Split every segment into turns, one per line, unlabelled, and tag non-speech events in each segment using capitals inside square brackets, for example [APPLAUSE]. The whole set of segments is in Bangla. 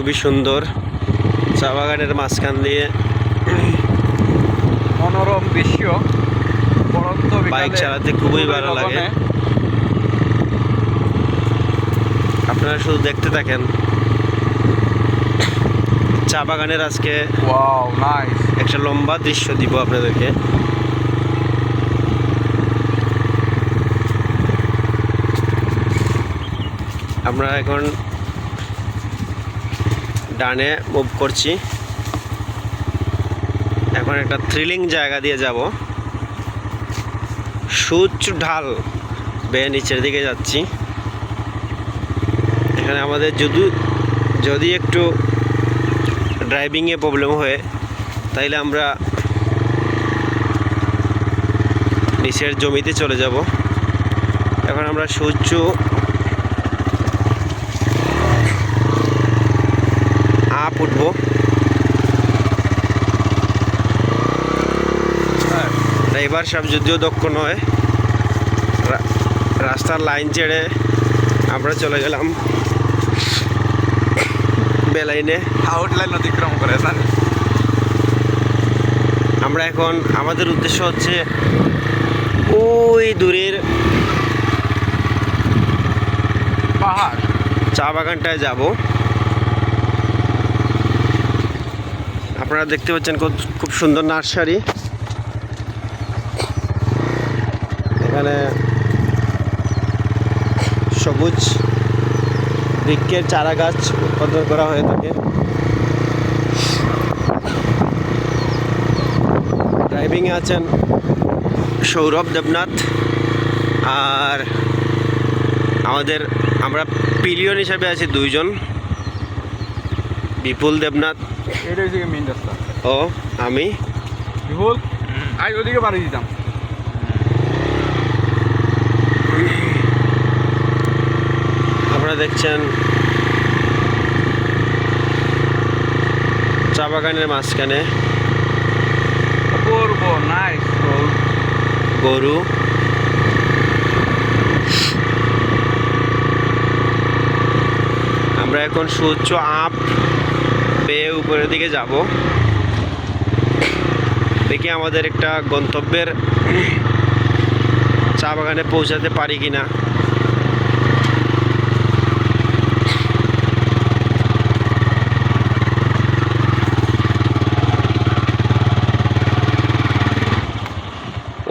খুবই সুন্দর। চা বাগানের মাঝখান দিয়ে [CLEARS THROAT]
মনোরম দৃশ্য।
বাইক চালাতে খুবই ভালো লাগে। আপনারা শুধু দেখতে থাকেন। চা বাগানের আজকে একটা লম্বা দৃশ্য দিব আপনাদেরকে। আমরা এখন ডানে মুভ করছি। এখন একটা থ্রিলিং জায়গা দিয়ে যাব। সূর্য ঢাল বেয়ে নিচের দিকে যাচ্ছি। এখানে আমাদের যদি যদি একটু ড্রাইভিংয়ে প্রবলেম হয়, তাইলে আমরা নিচের জমিতে চলে যাব। এখন আমরা সূর্য আপ উঠবো ড্রাইভার সাহেব যদিও দক্ষ নয়। রাস্তার লাইন ছেড়ে আমরা চলে গেলাম বেলাইনে।
আউটলাইন অতিক্রম করে জানি
আমরা এখন আমাদের উদ্দেশ্য হচ্ছে ওই দূরের
পাহাড়।
চা বাগানটায় যাব। আপনারা দেখতে পাচ্ছেন খুব- সুন্দর নার্সারি। এখানে সবুজ বৃক্ষের চারা গাছ উৎপাদন করা হয়ে থাকে। ড্রাইভিংয়ে আছেন সৌরভ দেবনাথ আর আমাদের আমরা পিলিয়ন হিসাবে আছি দুইজন। বিপুল দেবনাথ
এটা হচ্ছে মেইন রাস্তা।
ও আমি?
বিপুল? আই ওদিকে বাড়ি দিতাম।
আপনারা দেখছেন চা বাগানের মাঝখানে।
অপূর্ব নাইস
গরু। আমরা এখন সূর্য আপ বেয়ে উপরের দিকে যাব। দেখি আমাদের একটা গন্তব্যের চা বাগানে পৌঁছাতে পারি কিনা।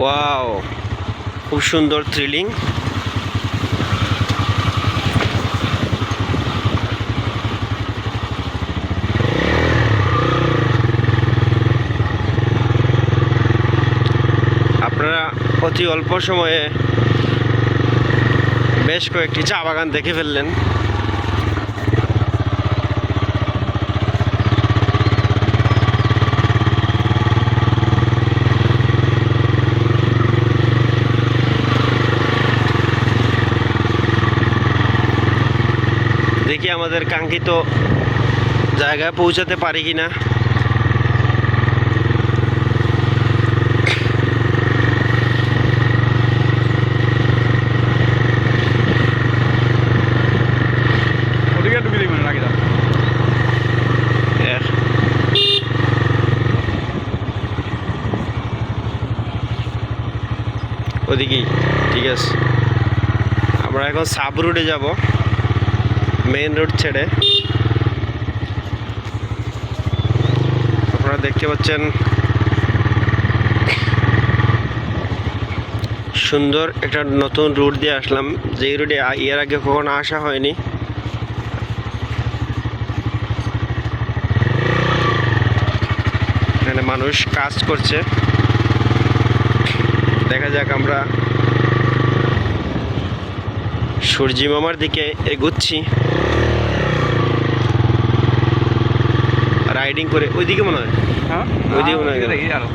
ওয়াও, খুব সুন্দর থ্রিলিং। আপনারা অতি অল্প সময়ে বেশ কয়েকটি চা বাগান দেখে ফেললেন। দেখি আমাদের কাঙ্ক্ষিত জায়গায় পৌঁছাতে পারি কি না আছে আমরা এখন সাব রোডে যাব। মেইন রোড ছেড়ে। আপনারা দেখতে পাচ্ছেন সুন্দর একটা নতুন রুট দিয়ে আসলাম। যেই রুটে এর আগে কখনো আসা হয়নি। এখানে মানুষ কাজ করছে। দেখা যাক আমরা সূর্যি মামার দিকে এগুচ্ছি। রাইডিং করে ওইদিকে মনে হয়?
হ্যাঁ?
ওদিকে মনে হয়
আরও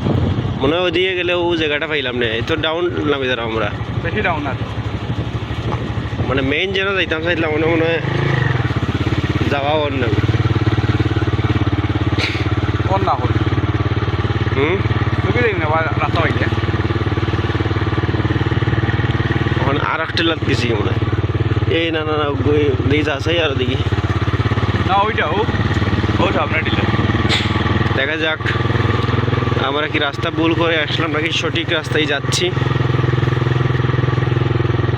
মনে হয় ওইদিকে গেলে ও জায়গাটা পাইলাম না তো ডাউন নামি দাঁড়া আমরা।
বেশি ডাউন আর
মানে মেইন যেন যাইতাম চাইছিলাম মনে মনে হয় যাওয়া অন্য।
না হল।
হুম?
ঢুকে দেখি না রাস্তা
ওখানে আর একটা লাগ গেছি মনে হয়। এই না না না আর দেখি।
না ওইটা ও ওটা আপনার ডিলার
দেখা যাক আমরা কি রাস্তা ভুল করে আসলাম নাকি সঠিক রাস্তায় যাচ্ছি।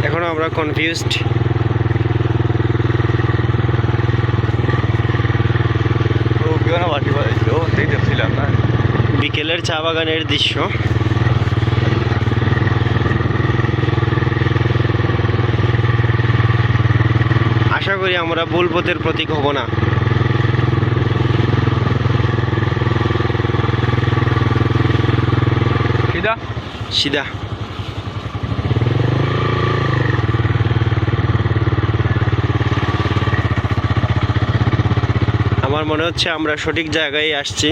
এখনও আমরা কনফিউজড বিকেলের চা বাগানের দৃশ্য। আশা করি আমরা ভুল পথের প্রতীক হব না। সিধা? আমার মনে হচ্ছে আমরা সঠিক জায়গায় আসছি।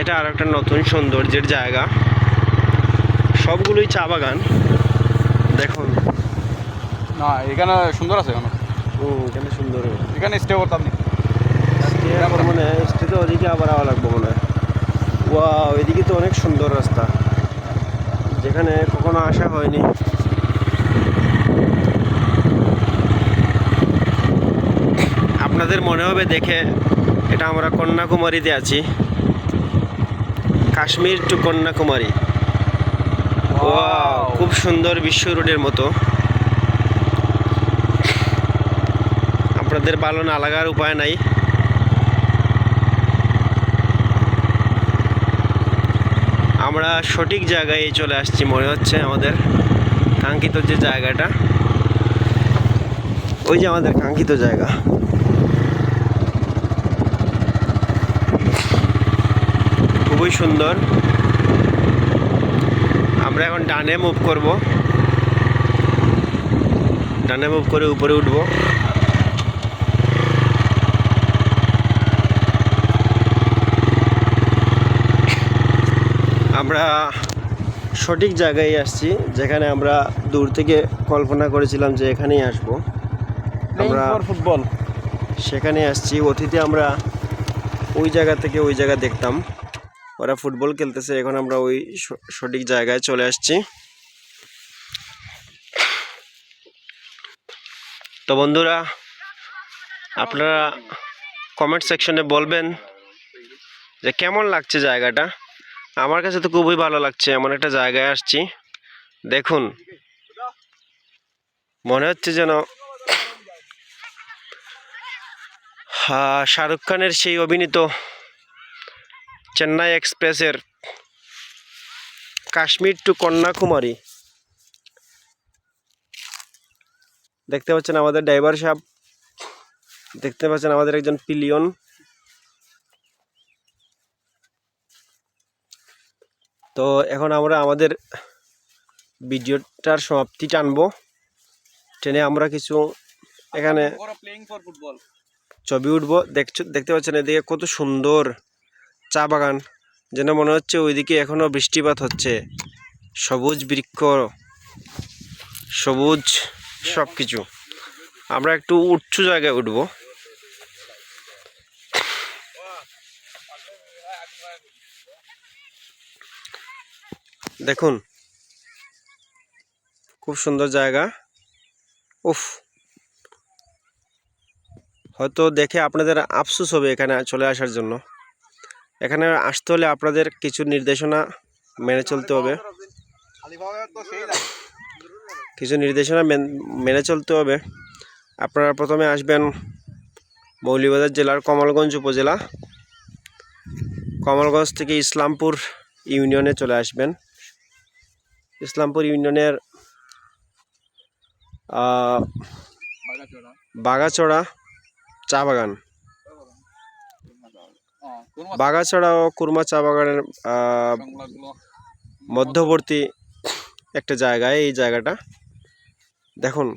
এটা আর একটা নতুন সৌন্দর্যের জায়গা। সবগুলোই চা বাগান। দেখুন।
না এখানে সুন্দর আছে এখন।
হুম এখানে সুন্দর।
এখানে স্টে করতাম নি।
মনে হয় স্টেতে ওদিকে আবার আওয়া লাগবো মনে হয়। ওয়া এদিকে তো অনেক সুন্দর রাস্তা। যেখানে কখনো আসা হয়নি। আপনাদের মনে হবে দেখে এটা আমরা কন্যাকুমারীতে আছি। কাশ্মীর টু কন্যাকুমারী। ওয়াও খুব সুন্দর বিশ্ব রোডের মতো। আপনাদের ভালো না লাগার উপায় নাই। আমরা সঠিক জায়গায় চলে আসছি মনে হচ্ছে আমাদের। কাঙ্ক্ষিত যে জায়গাটা। ওই যে আমাদের কাঙ্ক্ষিত জায়গা। খুবই সুন্দর। আমরা এখন ডানে মুভ করব। ডানে মুভ করে উপরে উঠবো। আমরা সঠিক জায়গায় আসছি যেখানে আমরা দূর থেকে কল্পনা করেছিলাম যে এখানেই আসব। আমরা
ফুটবল
সেখানে আসছি অতীতে আমরা ওই জায়গা থেকে ওই জায়গা দেখতাম। ওরা ফুটবল খেলতেছে, এখন আমরা ওই সঠিক জায়গায় চলে আসছি। তো বন্ধুরা, আপনারা কমেন্ট সেকশনে বলবেন যে কেমন লাগছে জায়গাটা? আমার কাছে তো খুবই ভালো লাগছে, এমন একটা জায়গায় আসছি। দেখুন, মনে হচ্ছে যেন শাহরুখ খানের সেই অভিনীত চেন্নাই এক্সপ্রেসের কাশ্মীর টু কন্যাকুমারী। দেখতে পাচ্ছেন আমাদের ড্রাইভার সাহেব। দেখতে পাচ্ছেন আমাদের একজন পিলিয়ন। তো এখন আমরা আমাদের ভিডিওটার সমাপ্তি টানবো। ট্রেনে আমরা কিছু এখানে ছবি উঠবো। দেখছ দেখতে পাচ্ছেন এদিকে কত সুন্দর চা বাগান, যেন মনে হচ্ছে ওইদিকে এখনও বৃষ্টিপাত হচ্ছে। সবুজ বৃক্ষ, সবুজ সব কিছু আমরা একটু উঁচু জায়গায় উঠবো। দেখুন, খুব সুন্দর জায়গা। উফ! হয়তো দেখে আপনাদের আফসোস হবে এখানে চলে আসার জন্য। এখানে আসতে হলে আপনাদের কিছু নির্দেশনা মেনে চলতে হবে। কিছু নির্দেশনা মেন- চলতে হবে। আপনারা প্রথমে আসবেন মৌলভীবাজার জেলার কমলগঞ্জ উপজেলা। কমলগঞ্জ থেকে ইসলামপুর ইউনিয়নে চলে আসবেন। ইসলামপুর ইউনিয়নের বাগাচড়া, চা বাগান। বাগাছড়া ও কুরমা চা বাগানের মধ্যবর্তী একটা জায়গায় এই জায়গাটা। দেখুন,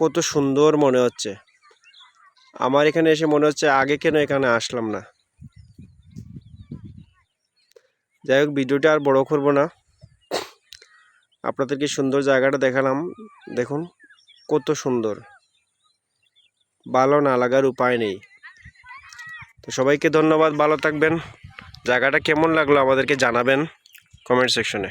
কত সুন্দর মনে হচ্ছে। আমার এখানে এসে মনে হচ্ছে আগে কেন এখানে আসলাম না। যাই হোক, ভিডিওটা আর বড় করব না। আপনাদেরকে সুন্দর জায়গাটা দেখালাম। দেখুন, কত সুন্দর। ভালো না লাগার উপায় নেই। তো সবাইকে ধন্যবাদ ভালো থাকবেন। জায়গাটা কেমন লাগল আমাদেরকে জানাবেন কমেন্ট সেকশনে।